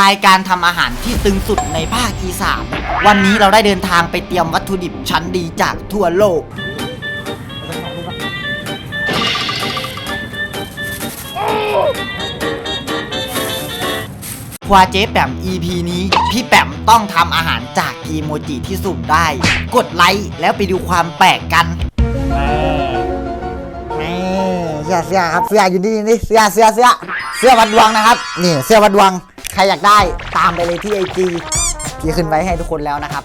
รายการทำอาหารที่ตึงสุดในภาคอีสานวันนี้เราได้เดินทางไปเตรียมวัตถุดิบชั้นดีจากทั่วโลก ครัวเจ๊แปม EP นี้ พี่แปมต้องทำอาหารจากอีโมจิที่สุ่มได้ กดไลค์แล้วไปดูความแปลกกันนี่เสื้อเสื้อครับเสื้ออยู่นี่นี่เสื้อเสื้อเสื้อเสื้อวัดดวงนะครับ นี่เสื้อวัดดวง ใครอยากได้ตามไปเลยที่ไอจีพี่ขึ้นไว้ให้ทุกคนแล้วนะครับ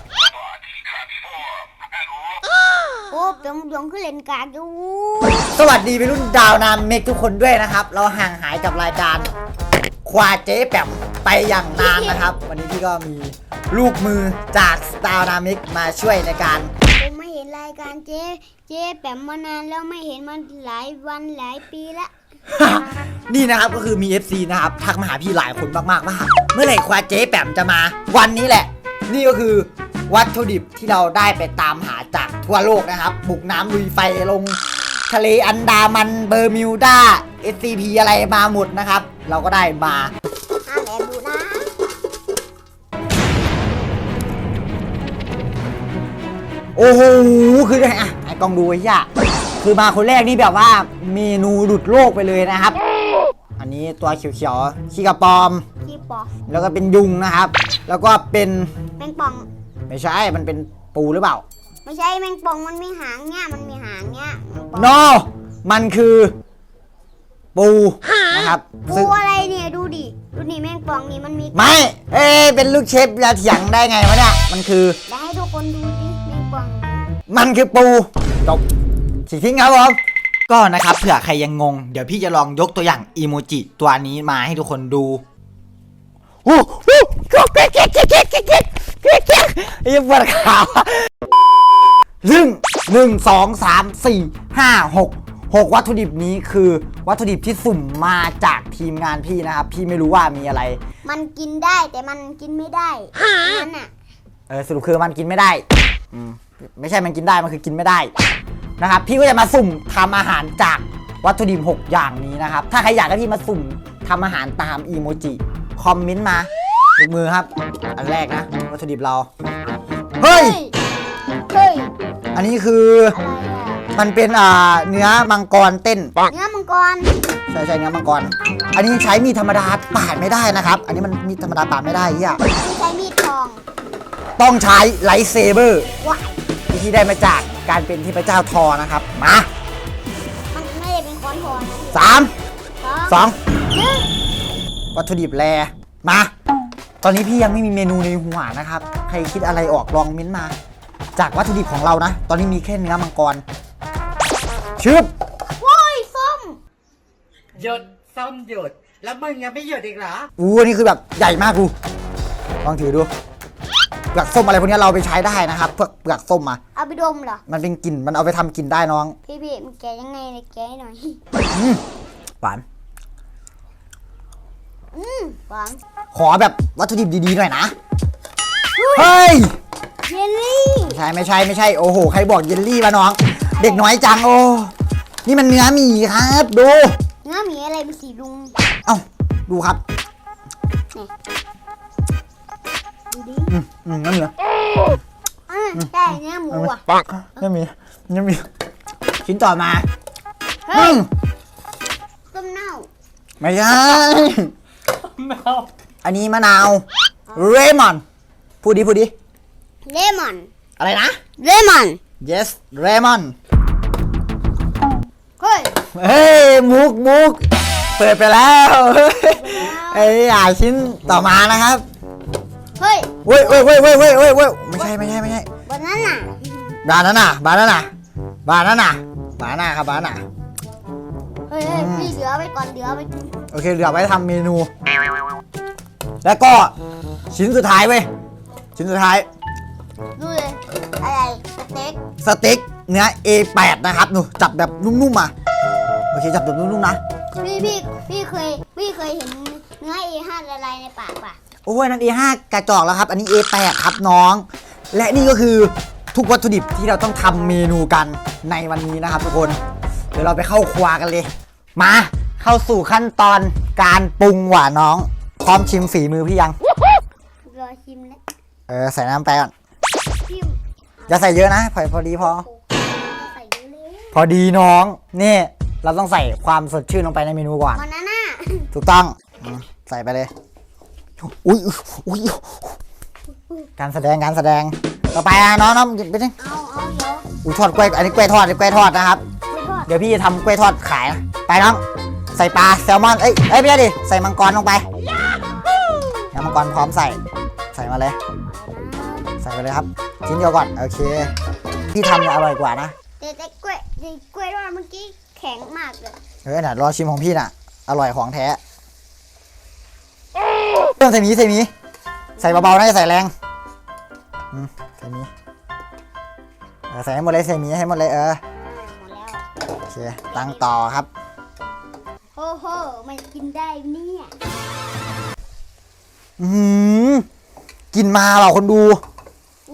โอ้เปียงดวงขึ้นเลนกากอยู่สวัสดีไปรุ่นดาวนามเมกทุกคนด้วยนะครับ เราห่างหายกับรายการ ควาเจ๊แปมไปอย่างนานนะครับ วันนี้พี่ก็มีลูกมือจากสตาร์นามิกมาช่วยในการผมไม่เห็นรายการเจ๊เจ๊แปมมานานแล้วไม่เห็นมันหลายวันหลายปีละ นี่นะครับก็คือมี FC นะครับทักมาหาพี่หลายคนมากๆว่าเมื่อไหร่ควาเจ๊แปมจะมา วันนี้แหละ นี่ก็คือวัตถุดิบที่เราได้ไปตามหาจากทั่วโลกนะครับ บุกน้ำลุยไฟลง ทะเลอันดามันเบอร์มิวดา SCP อะไรมาหมดนะครับ เราก็ได้มา ห้ามแอบดูนะโอ้โห คือไงอะไอ้กล้องดูไอ้ย่าคือมาคนแรกนี่แบบว่าเมนูหลุดโลกไปเลยนะครับอั นนี้ตัวเขียวๆขี้กระปอมพี่ปอแล้วก็เป็นยุงนะครับ แล้วก็เป็นแมงป่อง ไม่ใช่ มันเป็นปูหรือเปล่า ไม่ใช่แมงป่องมันมีหางเนี่ยมันมีหางเนี่ยแมงป่องโนมันคือ ปูนะครับปูซึ่งอะไรเนี่ยดูดิ ดูนี่แมงป่องนี่มันมีไม่ เอ้ยเป็นลูกเชฟจะเถียงได้ไงวะเนี่ย มันคือแล้วให้ทุกคนดูดิแมงป่อง มันคือปูจบสิทิ้งครับผม ก็นะครับเผื่อใครยังงง เดี๋ยวพี่จะลองยกตัวอย่างอีโมจิตัวนี้มาให้ทุกคนดูโอ้โหเก๊กเก๊กเก๊กเก๊กเก๊กเก๊กเก๊กเก๊กไอ้ปวดขาซึ่งหนึ่งสองสามสี่ห้าหกหกวัตถุดิบนี้คือวัตถุดิบที่สุ่มมาจากทีมงานพี่นะครับ พี่ไม่รู้ว่ามีอะไร มันกินได้แต่มันกินไม่ได้นั่นน่ะเออสรุปคือมันกินไม่ได้อืมไม่ใช่มันกินได้มันคือกินไม่ได้ นะครับ พี่ก็จะมาสุ่มทำอาหารจากวัตถุดิบ6อย่างนี้นะครับ ถ้าใครอยากให้พี่มาสุ่มทำอาหารตามอีโมจิคอมเมนต์มายกมือครับ อันแรกนะ วัตถุดิบเรา เฮ้ย เฮ้ย อันนี้คืออะไรอะมันเป็นอ่าเนื้อมังกรเต้น เนื้อมังกร ใช่ใช่เนื้อมังกร อันนี้ใช้มีดธรรมดาปาดไม่ได้นะครับ อันนี้มันมีดธรรมดาปาดไม่ได้เฮียไม่ใช้มีดทอง ต้องใช้ไลท์เซเบอร์ว้าย ที่ได้มาจากการเป็นเทพเจ้าทอนะครับ มามันไม่ได้เป็นค้อนทองนะสามสองสองหนึ่งวัตถุดิบแรมา ตอนนี้พี่ยังไม่มีเมนูในหัวนะครับ ใครคิดอะไรออกลองเม้นต์มา จากวัตถุดิบของเรานะ ตอนนี้มีแค่เนื้อมังกรชึบโว้ยส้มหยุดส้มหยุดแล้วมึงยังไม่หยุดอีกเหรออู้อันนี้คือแบบใหญ่มากกูลองถือดู เปลือกส้มอะไรพวกนี้เราเอาไปใช้ได้นะครับพวกเปลือกส้มมา เอาไปดมเหรอ มันเป็นกลิ่นมันเอาไปทำกลิ่นได้น้องพี่พี่มันแกะยังไงเลยแกะให้หน่อย อืมหวาน อืมหวานขอแบบวัตถุดิบดีๆหน่อยนะ เฮ้ย เยลลี่ไม่ใช่ไม่ใช่ไม่ใช่โอ้โหใครบอกเยลลี่วะน้อง เด็กน้อยจังโอ้นี่มันเนื้อหมีครับ ดู เนื้อหมีอะไรเป็นสีลุง เอ้าดูครับ อืมอืมนั่นเหรออ่าใช่เนื้อหมูอะปักนั่นมีนั่นมีชิ้นต่อมาเฮ้อืยมต้มเน่าไม่ใช่อันนี้มะนาว เรมอน พูดดิพูดดิ เลมอน อะไรนะ เลมอน yes lemon เฮ้ย เฮ้ย มุกมุก เปิดไปแล้วไอ้ยอ่าชิ้นต่อมานะครับ เฮ้ยเว้ยเว้ยเว้ยเว้ยเว้ยเว้ยเว้ยไม่ใช่ไม่ใช่ไม่ใช่บานาน่าบานาน่าบานาน่าบานาน่าบานาน่าครับบานาน่าเฮ้ยเฮ้ยพี่เหลือไว้ก่อนเหลือไว้กินโอเคเหลือไว้ทำเมนู แล้วก็ชิ้นสุดท้ายเว้ยชิ้นสุดท้ายดูเลยอะไรสเต็กสเต็กเนื้อ A8 นะครับหนูจับแบบนุ่มๆมาโอเคจับแบบนุ่มๆนะพี่พี่พี่เคยพี่เคยเห็นเนื้อ A5 ละลายในปากป่ะ โอ้ยนั่น A5 กระจอกแล้วครับ อันนี้ A8 ครับน้อง และนี่ก็คือทุกวัตถุดิบที่เราต้องทำเมนูกันในวันนี้นะครับทุกคน เดี๋ยวเราไปเข้าครัวกันเลย มาเข้าสู่ขั้นตอนการปรุงหว่าน้อง พร้อมชิมฝีมือพี่ยัง รอชิมแล้วเออใส่น้ำไปก่อนชิมอย่าใส่เยอะนะพอพอดีพอโอ้ใส่เยอะเลยพอดีน้องนี่เราต้องใส่ความสดชื่นลงไปในเมนูก่อนมันนั่นน่ะถูกต้องอืมใส่ไปเลย อุ้ยอุ้ยการแสดงการแสดงต่อไปอะน้องน้องหยิบไปดิเอาเอาเดี๋ยวอุ้ยทอดกล้วยอันนี้กล้วยทอดกล้วยทอดนะครับ ไปทอดเดี๋ยวพี่จะทำกล้วยทอดขายนะไปน้องใส่ปลาแซลมอนเอ้ยเอ้ยไม่ใช่ดิใส่มังกรลงไปเดี๋ยวมังกรพร้อมใส่ใส่มาเลย ใส่ไปเลยครับชิ้นเดียวก่อนโอเคพี่ทำเนี่ยอร่อยกว่านะแต่แต่กล้วยแต่กล้วยทอดเมื่อกี้แข็งมากเลยเฮ้ยน่ะรอชิมของพี่น่ะอร่อยของแท้ ต้องใส่หมีใส่หมีใส่เบาๆนะอย่าใส่แรงใส่หมีใส่ให้หมดเลยใส่หมีให้หมดเลยเออโอเคตั้งต่อครับ โอ้โหมันกินได้เนี่ยอืมกินมาเหรอคนดู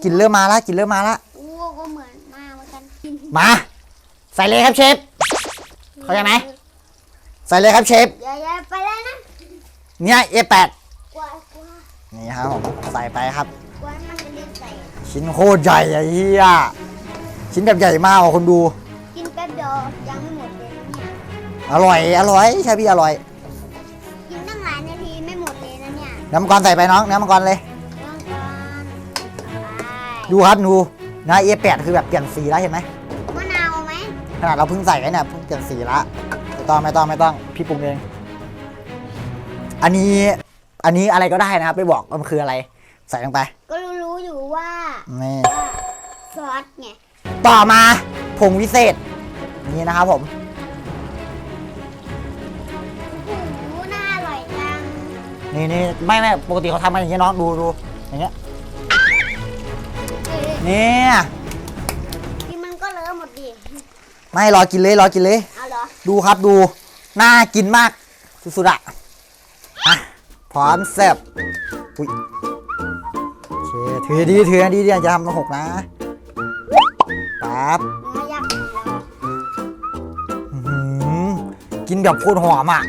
กินเริ่มมาละกินเริ่มมาละอ้วกก็เหมือนมาเหมือนกันมา ใส่เลยครับเชฟ เข้าใจไหม ใส่เลยครับเชฟ เดี๋ยวๆไปแล้วนะ เนี่ยเอแปด นี่ครับผมใส่ไปครับกลัวมันจะเล่นใส่ชิ้นโคตรใหญ่ไอ้เหี้ยชิ้นแบบใหญ่มากอะคนดู กินแป๊บเดียวยังไม่หมดเลยนะเนี่ยอร่อยอร่อยใช่พี่อร่อย กินตั้งหลายนาทีไม่หมดเลยนะเนี่ยน้ำมังกรใส่ไปน้องน้ำมังกรเลย น้องกอนไปดูครับดูนะเอแปดคือแบบเปลี่ยนสีแล้วเห็นไหมมะนาวไหมขนาดเราเพิ่งใส่ไว้เนี่ยเพิ่งเปลี่ยนสีละไม่ต้องไม่ต้องไม่ต้องพี่ปรุงเอง อันนี้ อันนี้อะไรก็ได้นะครับไม่บอกว่ามันคืออะไร ใส่ลงไป ก็รู้ๆอยู่ว่านี่ว่าซอสไงต่อมาผงวิเศษ นี่นะครับผม โอ้โหน่าอร่อยจังนี่นี่ไม่ไม่ปกติเขาทำกันอย่างนี้น้องดูดูอย่างเงี้ยเอ๊ะเนี่ยกินมันก็เลอะหมดดิไม่รอกินเลยรอกินเลย เอาเหรอ ดูครับดู น่ากินมาก สุดๆอะอะ พร้อมเสิร์ฟอุ้ยโอเคถือดีถือดีเดี๋ยวจะทำมันหกนะปั๊บย่างอื้อหือกินแบบโคตรหอมอะ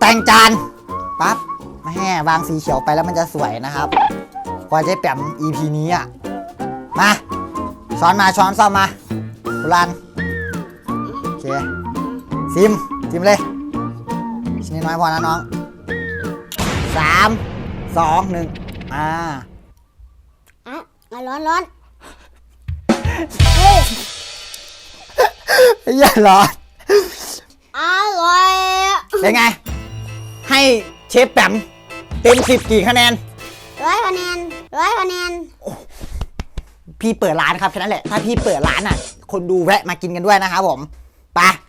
แต่งจานปั๊บแม่วางสีเขียวไปแล้วมันจะสวยนะครับกว่าจะแปม EP นี้อะ มา ช้อนมาช้อนซ่อมมาบุรันโอเคซิมซิมเลยชิ้นน้อยพอนะน้อง สามสองหนึ่งอ่าอะอะร้อนร้อนเฮ้ยอย่าร้อนอร่อยอะเป็นไง ให้เชฟแปมเต็มสิบกี่คะแนนร้อยคะแนนร้อยคะแนนพี่เปิดร้านครับแค่นั้นแหละ ถ้าพี่เปิดร้านอะ คนดูแวะมากินกันด้วยนะครับผมไป Red